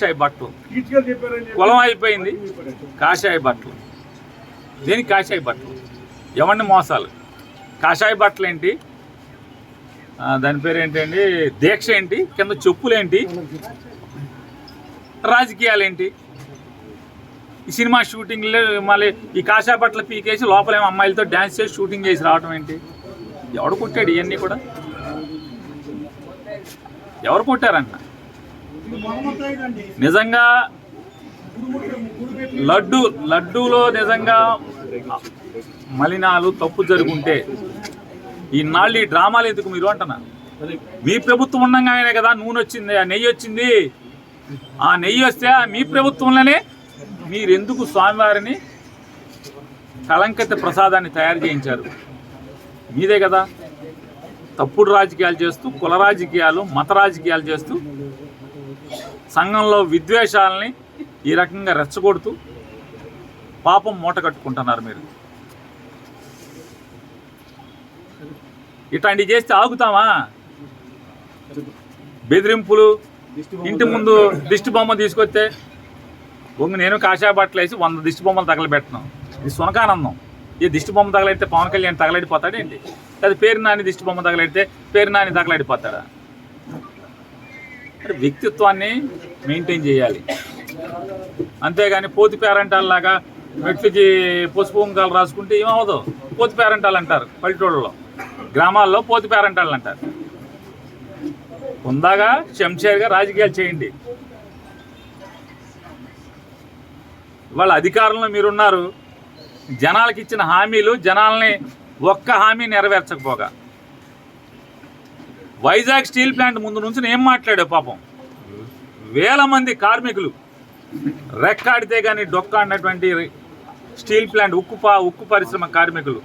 కాషాయ బట్టలు. కులం అయిపోయింది. కాషాయ బట్టలు. దేనికి కాషాయ బట్టలు? ఎవరిని మోసాలు? కాషాయ బట్టలు ఏంటి? దాని పేరు ఏంటండి? దీక్ష ఏంటి? కింద చెప్పులు ఏంటి రాజకీయాలు ఏంటి ఈ సినిమా షూటింగ్లో మళ్ళీ ఈ కాషాయ బట్టలు పీకేసి లోపలేమో అమ్మాయిలతో డ్యాన్స్ చేసి షూటింగ్ చేసి రావడం ఏంటి? ఎవడు కొట్టాడు ఇవన్నీ కూడా? ఎవరు కొట్టారన్న నిజంగా లడ్డు లడ్డూలో నిజంగా మలినాలు తప్పు జరుగుంటే ఈ ఈ డ్రామాలు ఎందుకు మీరు అంటున్నా? మీ ప్రభుత్వం ఉండగానే కదా నూనె వచ్చింది ఆ నెయ్యి వచ్చింది. ఆ నెయ్యి వస్తే ఆ మీ ప్రభుత్వంలోనే మీరెందుకు స్వామివారిని కలంకత ప్రసాదాన్ని తయారు చేయించారు? మీదే కదా. తప్పుడు రాజకీయాలు చేస్తూ కుల రాజకీయాలు మత రాజకీయాలు చేస్తూ సంఘంలో విద్వేషాలని ఈ రకంగా రెచ్చగొడుతూ పాపం మూట కట్టుకుంటున్నారు మీరు. ఇట్లాంటివి చేస్తే ఆగుతామా? బెదిరింపులు ఇంటి ముందు దిష్టి బొమ్మ తీసుకొస్తే బొంగు నేను కాషాయ బట్టలు వేసి వంద దిష్టి బొమ్మలు తగలబెట్టినాం. ఇది సునకానందం ఈ దిష్టి బొమ్మ తగలైతే పవన్ కళ్యాణ్ తగలడిపోతాడేంటి? అది పేరు నాని దిష్టి బొమ్మ తగలైతే పేరు నాని తగలడిపోతాడా? అంటే వ్యక్తిత్వాన్ని మెయింటైన్ చేయాలి. అంతేగాని పోతి పేరంటాల్లాగా మెట్లకి పసుపు కుంకాలు రాసుకుంటే ఏమవదు పోతి పేరంటాలు అంటారు పల్లెటూళ్ళలో. గ్రామాల్లో పోతి పేరంటాలు అంటారు. ఉందాగా చెంచేరుగా రాజకీయాలు చేయండి. వాళ్ళ అధికారంలో మీరున్నారు. జనాలకు ఇచ్చిన హామీలు జనాల్ని ఒక్క హామీ నెరవేర్చకపోగా. వైజాగ్ స్టీల్ ప్లాంట్ ముందు నుంచి ఏం మాట్లాడావు పాపం? వేల మంది కార్మికులు రెక్కాడితే కానీ డొక్క అన్నటువంటి స్టీల్ ప్లాంట్ ఉక్కు పా ఉక్కు పరిశ్రమ కార్మికులు